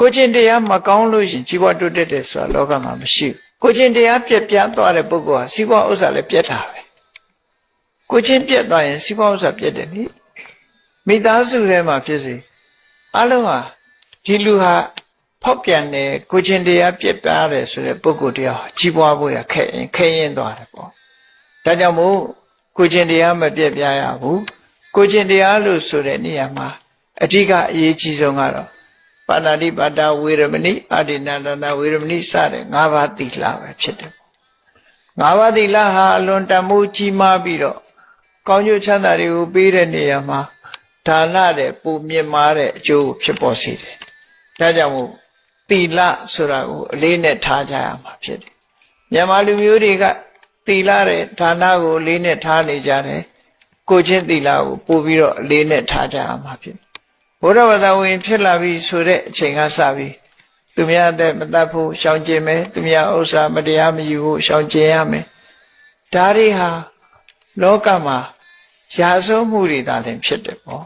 ကိုချင်းတရားမကောင်းလို့ရှရင်ကြီးပွားတိုးတက်တယ်ဆိုတာလောကမှာမရှိဘူးကိုချင်းတရားပြက်ပြားသွားတဲ့ပုဂ္ဂိုလ်ဟာစီးပွားဥစ္စာလည်းပြက်တာပဲကိုချင်းပြက်သွားရင်စီးပွားဥစ္စာပြက်တယ်နိမိသားစုထဲမှာဖြစ်စေအလုံးဟာဒီလူဟာဖောက်ပြန်တယ်ကိုချင်းတရားပြက်ပြားတယ်ဆိုတဲ့ပုဂ္ဂိုလ်တရားဟာကြီးပွားဖို့ရခက်ရင်ခဲရင်သွားတယ်ပေါ့ဒါကြောင့်မို့ကိုချင်းတရားမပြက်ပြားရဘူးကိုချင်းတရားလို့ဆိုတဲ့နေရာမှာအဓိကအရေးကြီးဆုံးကတော့ ပါဏာတိပါဒဝေရမဏိအာဒိနာဒနာဝေရမဏိစတဲ့၅ပါးသီလပဲဖြစ်တယ်။၅ပါးသီလဟာအလွန်တန်မိုးကြီးမားပြီးတော့ကောင်းကျိုးချမ်းသာတွေကိုပေးတဲ့နေရာမှာဒါနတဲ့ပူမြင့်မားတဲ့အကျိုးကိုဖြစ်ပေါ်စေတယ်။ဒါကြောင့်မို့သီလဆိုတာကိုအလေးနဲ့ထားကြရမှာဖြစ်တယ်။မြန်မာလူမျိုးတွေကသီလတဲ့ဒါနကိုအလေးနဲ့ထားနေကြတယ်။ကိုချင်းသီလကိုပို့ပြီးတော့အလေးနဲ့ထားကြရမှာဖြစ်တယ် ဘုရားဘာသာဝင်ဖြစ်လာပြီဆိုတဲ့အချိန်ကစပြီးသူများအသက်မတတ်ဖို့ရှောင်ကျင်မယ်သူများဥစ္စာမတရားမယူဖို့ရှောင်ကျင်ရမယ်ဒါတွေဟာလောကမှာရာဇဝမှုတွေသာလျှင်ဖြစ်တယ်ပေါ့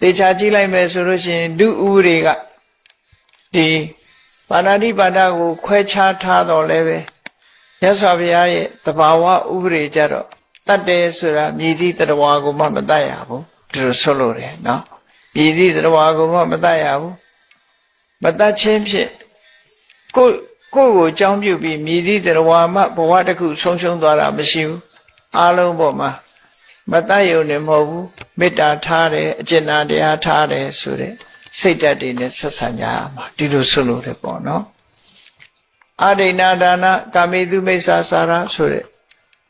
သေချာကြည့်လိုက်မယ်ဆိုလို့ရှိရင်လူဥတွေကဒီပါဏာတိပါဒကိုခွဲခြားထားတော့လည်းပဲမြတ်စွာဘုရားရဲ့တဘာဝဥပဒေကြတော့တတ်တယ်ဆိုတာမြည်သည့်တဘာဝကိုမှမတတ်ရဘူးဒီလိုဆိုလို့တယ်နော် ပြည်သည့်တရားကိုမှမတတ်ရဘူးမတတ်ချင်းဖြင့်ကိုကိုကိုအကြောင်းပြုပြီးမြည်သည့်တရားမှဘဝတစ်ခုဆုံးရှုံးသွားတာမရှိဘူးအားလုံးပေါ်မှာမတတ်ရုံနဲ့မဟုတ်ဘူးမေတ္တာထားတယ်အကျဉ်းနာတရားထားတယ်ဆိုတဲ့စိတ်ဓာတ်တွေနဲ့ဆက်ဆံကြရမှာဒီလိုဆိုလို့တယ်ပေါ့နော်အာဒိဏဒါနကာမေတုမိစ္ဆာစာရဆိုတဲ့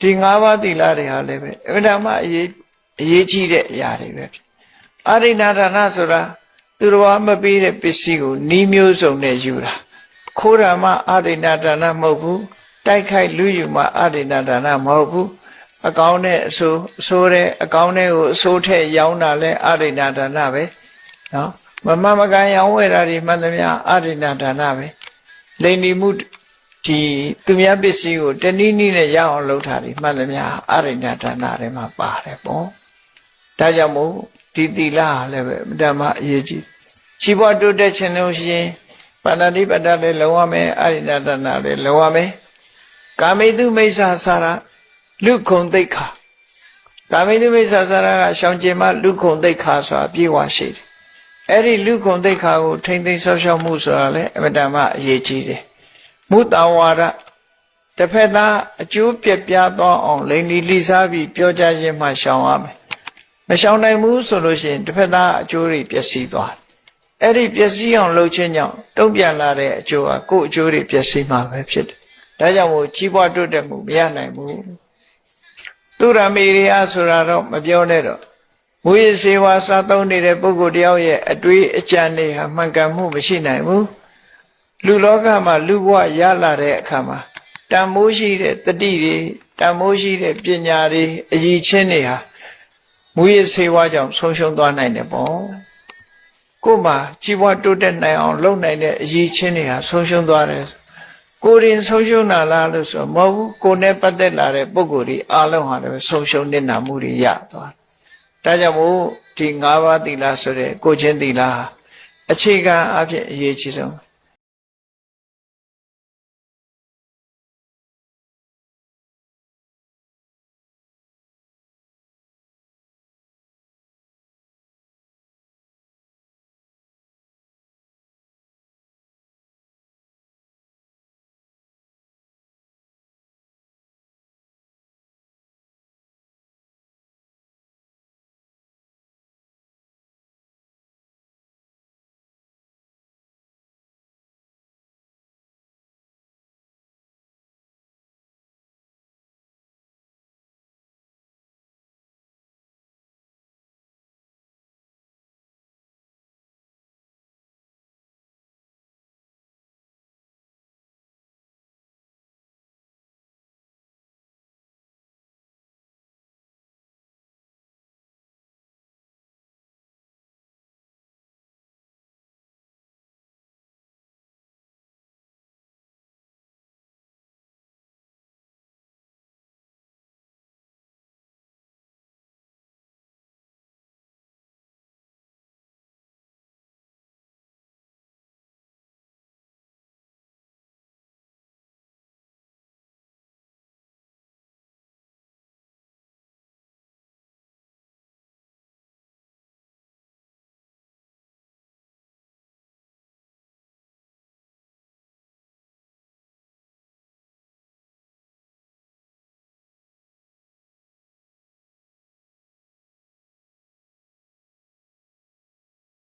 ဒီ၅ပါးသီလတွေဟာလည်းပဲအမှန်တမ်းအရေးအရေးကြီးတဲ့အရာတွေပဲဖြစ် အာရိဏဒါနဆိုတာသူတော်မပေးတဲ့ပစ္စည်းကိုနီးမျိုးစုံနဲ့ယူတာခိုးတာမှအာရိဏဒါနမဟုတ်ဘူးတိုက်ခိုက်လူယူမှအာရိဏဒါနမဟုတ်ဘူးအကောင်းနဲ့အဆိုးအဆိုးတဲ့အကောင်းနဲ့ကိုအဆိုးထက်ရောင်းတာလဲအာရိဏဒါနပဲနော်မမမကန်ရောင်းဝယ်တာဒီမှန်သမျှအာရိဏဒါနပဲလိန်ဒီမှုဒီသူများပစ္စည်းကိုတနည်းနည်းနဲ့ရအောင်လုပ်တာဒီမှန်သမျှအာရိဏဒါနထဲမှာပါတယ်ပေါ့ဒါကြောင့်မို့ ဒီသီလဟာလည်းပဲအတ္တမအရေးကြီးချီးပွားတိုးတက်ခြင်းလို့ရှိရင်ပါဏာတိပတ္တလည်းလုံရမယ်အာရိဏတနာလည်းလုံရမယ်ကာမိတုမိစ္ဆာစာရလူခုံသိက္ခာကာမိတုမိစ္ဆာစာရကရှောင်ကျင်မှလူခုံသိက္ခာဆိုတာပြေဝရှိတယ်အဲ့ဒီလူခုံသိက္ခာကိုထိမ့်သိမ်းဆောက်ရှောက်မှုဆိုတာလည်းအမတ္တမအရေးကြီးတယ်မုတ္တဝါဒတစ်ဖက်သားအကျိုးပြက်ပြားသွားအောင်လိန်လီလိစားပြီးပြောကြခြင်းမှရှောင်ရမယ် မရှောင်နိုင်ဘူးဆိုလို့ရှိရင်တစ်ဖက်သားအကျိုးတွေပျက်စီးသွားတယ်အဲ့ဒီပျက်စီးအောင်လုပ်ခြင်းကြောင့်တုံ့ပြန်လာတဲ့အကျိုးကကိုယ့်အကျိုးတွေပျက်စီးမှာပဲဖြစ်တယ်ဒါကြောင့်မို့ကြီးပွားတိုးတက်မှုမရနိုင်ဘူးသူရမေရိယဆိုတာတော့မပြောနဲ့တော့မူရစေဝါစားသုံးနေတဲ့ပုဂ္ဂိုလ်တယောက်ရဲ့အတွေးအကြံတွေဟာမှန်ကန်မှုမရှိနိုင်ဘူးလူလောကမှာလူဘဝရလာတဲ့အခါမှာတန်မိုးရှိတဲ့တတိတွေတန်မိုးရှိတဲ့ပညာတွေအည်ချင်းတွေဟာ မူရစေဝါကြောင့်ဆုံးရှုံးသွားနိုင်တယ်ပေါ့ကို့မှာကြီးပွားတိုးတက်နိုင်အောင်လုပ်နိုင်တဲ့အရေးချင်းတွေဟာဆုံးရှုံးသွားတယ်ကိုယ်ရင်ဆုံးရှုံးတာလားလို့ဆိုမဟုတ်ဘူးကိုယ်နဲ့ပတ်သက်လာတဲ့ပုံကိုယ်ကြီးအလုံးဟာလည်းဆုံးရှုံးနေတာမှုတွေရသွားဒါကြောင့်မို့ဒီ၅ပါးသီလဆိုတဲ့ကိုချင်းသီလဟာအခြေခံအဖြစ်အရေးကြီးဆုံး